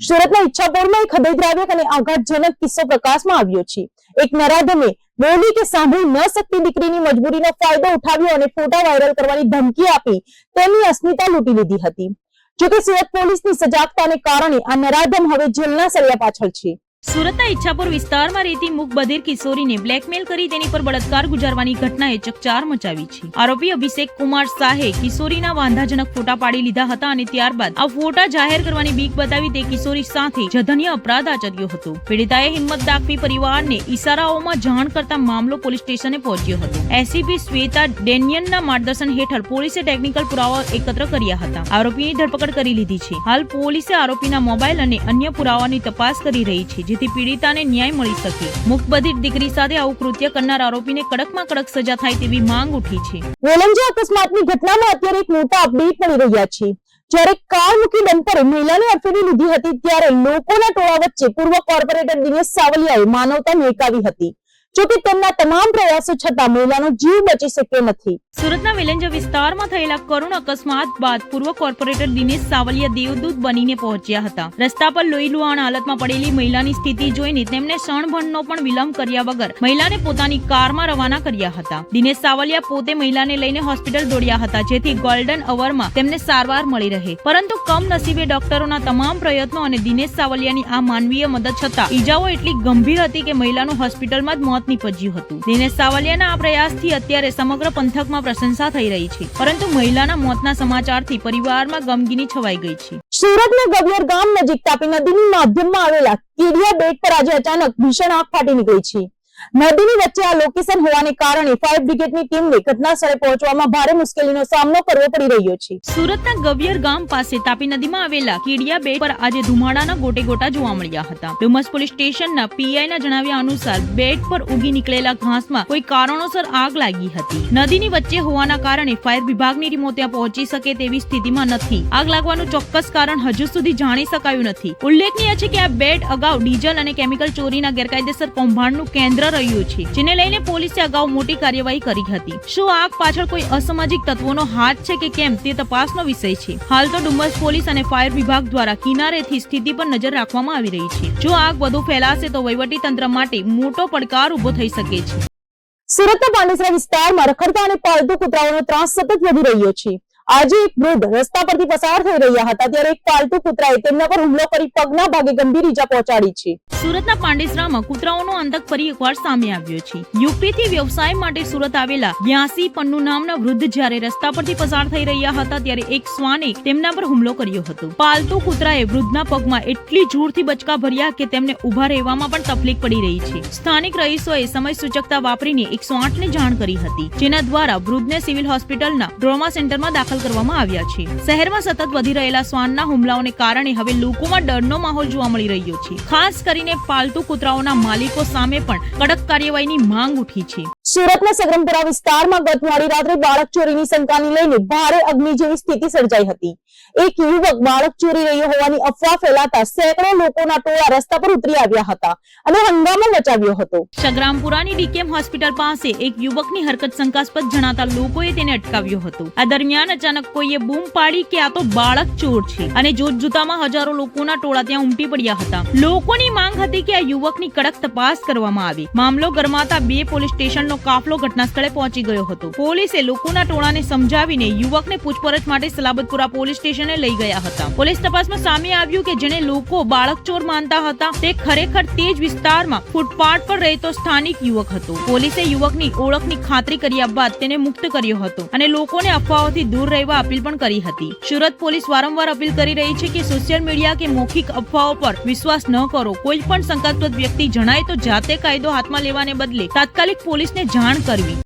સુરતના ઈચ્છાપુરમાં એક હૃદયદ્રાવક અને આઘાતજનક કિસ્સો પ્રકાશમાં આવ્યો છે. એક નરાધમે બોલી કે સાંભળી ન શકતી દીકરીની મજબૂરીનો ફાયદો ઉઠાવ્યો અને ફોટા વાયરલ કરવાની ધમકી આપી તેની અસ્મિતા લૂંટી લીધી હતી. જોકે સુરત પોલીસની સજાગતાને કારણે આ નરાધમ હવે જેલના સળિયા પાછળ છે. સુરતના ઈચ્છાપુર વિસ્તારમાં રહેતી મૂક કિશોરીને બ્લેકમેલ કરી તેની પર બળાત્કાર ગુજારવાની ઘટનાએ ચકચાર મચાવી છે. આરોપી અભિષેક કુમાર શાહે કિશોરીના વાંધાજનક ફોટા પાડી લીધા હતા અને ત્યારબાદ આ ફોટા જાહેર કરવાની બીક બતાવી તે કિશોરી સાથે જધન્ય અપરાધ આચર્યો હતો. પીડિતાએ હિંમત દાખવી પરિવારને ઈશારાઓમાં જાણ કરતા મામલો પોલીસ સ્ટેશને પહોંચ્યો હતો. એસીપી શ્વેતા ડેનિયનના માર્ગદર્શન હેઠળ પોલીસે ટેકનિકલ પુરાવા એકત્ર કર્યા હતા. આરોપીની ધરપકડ કરી લીધી છે. હાલ પોલીસે આરોપીના મોબાઈલ અને અન્ય પુરાવાની તપાસ કરી રહી છે જેથી પીડિતાને ન્યાય મળી શકે. મુખબધિર દીકરી સાથે આવું કૃત્ય કરનાર આરોપીને કડકમાં કડક સજા થાય તેવી માંગ ઉઠી છે. વેલંજા અકસ્માતની ઘટનામાં અત્યારે એક મોટા અપડેટ મળી રહ્યા છે. જ્યારે કાર મૂકી ડમ્પરે મહિલાને અડફેટી લીધી હતી, ત્યારે લોકોના ટોળા વચ્ચે પૂર્વ કોર્પોરેટર દિનેશ સાવલિયાએ માનવતા મહેકાવી હતી. જોકે તેમના તમામ પ્રયાસો છતાં મહિલાનો જીવ બચી શક્યો નથી. સુરતના વેલેન્જા વિસ્તારમાં થયેલા કરુણ અકસ્માત બાદ પૂર્વ કોર્પોરેટર દિનેશ સાવલિયા દેવદૂત બનીને પહોંચ્યા હતા. રસ્તા પર લોહી લુહાણ હાલતમાં પડેલી મહિલાની સ્થિતિ જોઈને તેમને ક્ષણભણનો પણ વિલંબ કર્યા વગર મહિલાને પોતાની કારમાં રવાના કર્યા હતા. દિનેશ સાવલિયા પોતે મહિલાને લઈને હોસ્પિટલ દોડ્યા હતા, જેથી ગોલ્ડન અવરમાં તેમને સારવાર મળી રહે. પરંતુ કમનસીબે ડોક્ટરોના તમામ પ્રયત્નો અને દિનેશ સાવલિયાની આ માનવીય મદદ છતાં ઈજાઓ એટલી ગંભીર હતી કે મહિલાનું હોસ્પિટલમાં જ મોત નીપજ્યું હતું. દિનેશ સાવલિયાના આ પ્રયાસથી અત્યારે સમગ્ર પંથકમાં પ્રશંસા થઈ રહી છે. પરંતુ મહિલાના મોતના સમાચારથી પરિવારમાં ગમગીની છવાઈ ગઈ છે. સુરતના ગવિયર ગામ નજીક તાપી નદીની માધ્યમમાં આવેલા કેડિયા બેટ પર આજે અચાનક ભીષણ આગ ફાટી નીકળી છે. નદીની વચ્ચે આ લોકેશન હોવાને કારણે ફાયર બ્રિગેડની ટીમને ઘટનાસ્થળે પહોંચવામાં ભારે મુશ્કેલીનો સામનો કરવો પડી રહ્યો છે. સુરતના ગવિયર ગામ પાસે તાપી નદીમાં આવેલા કેડિયા બે પર આજે ધુમાડાના ગોટે ગોટા જોવા મળ્યા હતા. ડુમસ પોલીસ સ્ટેશનના પીઆઈના જણાવ્યા અનુસાર બેટ પર ઉગી નીકળેલા ઘાસમાં કોઈ કારણોસર આગ લાગી હતી. નદીની વચ્ચે હોવાના કારણે ફાયર વિભાગની ટીમો ત્યાં પહોંચી શકે તેવી સ્થિતિમાં નથી. આગ લાગવાનું ચોક્કસ કારણ હજુ સુધી જાણી શકાયું નથી. ઉલ્લેખનીય છે કે આ બેટ અગાઉ ડીઝલ અને કેમિકલ ચોરીના ગેરકાયદેસર કૌભાંડનું કેન્દ્ર રહ્યું છે, જેને લઈને પોલીસે અગાઉ મોટી કાર્યવાહી કરી હતી. શું આગ પાછળ કોઈ અસામાજિક તત્વોનો હાથ છે કે કેમ તે તપાસનો વિષય છે. હાલ તો ડુમસ પોલીસ અને ફાયર વિભાગ દ્વારા કિનારેથી સ્થિતિ પર નજર રાખવામાં આવી રહી છે. જો આગ વધુ ફેલાશે તો વહીવટી તંત્ર માટે મોટો પડકાર ઊભો થઈ શકે છે. સુરતના પાંડેસરા વિસ્તારમાં રખડતા અને પાલતુ કૂતરાઓનો ત્રાસ સતત વધી રહ્યો છે. આજે એક વૃદ્ધ રસ્તા પરથી પસાર થઈ રહ્યા હતા ત્યારે એક પાલતુ કૂતરાએ તેમના પર હુમલો કરી પગના ભાગે ગંભીર ઈજા પહોંચાડી છે. સુરતના પાંડેસરામાં કૂતરાઓનો આતંક ફરી એકવાર સામે આવ્યો છે. યુપીથી વ્યવસાય માટે સુરત આવેલા બ્યાસી પન્નુ નામના વૃદ્ધ જ્યારે રસ્તા પરથી પસાર થઈ રહ્યા હતા ત્યારે એક શ્વાને તેમના પર હુમલો કર્યો હતો. પાલતુ કૂતરાએ વૃદ્ધના પગમાં એટલી જોરથી બચકા ભર્યા કે તેમને ઊભા રહેવામાં પણ તકલીફ પડી રહી છે. સ્થાનિક રહીશોએ સમય સૂચકતા વાપરીને એકસો ને જાણ કરી હતી, જેના દ્વારા વૃદ્ધને સિવિલ હોસ્પિટલના ડ્રોમા સેન્ટરમાં દાખલ કરવામાં આવ્યા છે. શહેરમાં સતત વધી રહેલા શ્વાનના હુમલાઓને કારણે હવે લોકોમાં ડરનો માહોલ જોવા મળી રહ્યો છે. ખાસ કરીને પાલતુ કૂતરાઓના માલિકો સામે પણ કડક કાર્યવાહીની માંગ ઉઠી છે. સુરતના સગરમપુરા વિસ્તારમાં ગત મોડી રાત્રે બાળક ચોરીની શંકાને લઈને ભારે અગ્નિ જેવી સ્થિતિ સર્જાઈ હતી. એક યુવક બાળક ચોરી રહ્યો હોવાની અફવા ફેલાતા સેંકડો લોકોના ટોળા રસ્તા પર ઉતરી આવ્યા હતા અને હંગામો મચાવ્યો હતો. સંગ્રામપુરાની ડીકેમ હોસ્પિટલ પાસે એક યુવકની હરકત શંકાસ્પદ જણાતા લોકોએ તેને અટકાવ્યો હતો. આ દરમિયાન અચાનક કોઈએ બૂમ પાડી કે આ તો બાળક ચોર છે અને જોત જોતામાં હજારો લોકોના ટોળા ત્યાં ઉમટી પડ્યા હતા. લોકોની માંગ હતી કે આ યુવકની કડક તપાસ કરવામાં આવે. મામલો ગરમાતા બે પોલીસ સ્ટેશનનો કાફલો ઘટના પહોંચી ગયો હતો. પોલીસે લોકોના ટોળાને સમજાવીને યુવકને પૂછપરછ માટે સલાબતપુરા પોલીસ સ્ટેશને લઈ ગયા હતા. પોલીસ તપાસમાં સામે આવ્યું કે જેને લોકો બાળક ચોર માનતા હતા, તે ખરેખર તે જ વિસ્તારમાં ફૂટપાથ પર રહેતો સ્થાનિક યુવક હતો. પોલીસે યુવકની ઓળખની ખાતરી કર્યા બાદ તેને મુક્ત કર્યો હતો અને લોકોને અફવાઓથી દૂર રહેવા અપીલ પણ કરી હતી. સુરત પોલીસ વારંવાર અપીલ કરી રહી છે કે સોશિયલ મીડિયા કે મૌખિક અફવાઓ પર વિશ્વાસ ન કરો. કોઈ પણ શંકાસ્પદ વ્યક્તિ જણાય તો જાતે કાયદો હાથમાં લેવાને બદલે તાત્કાલિક પોલીસને જાણ કરવી.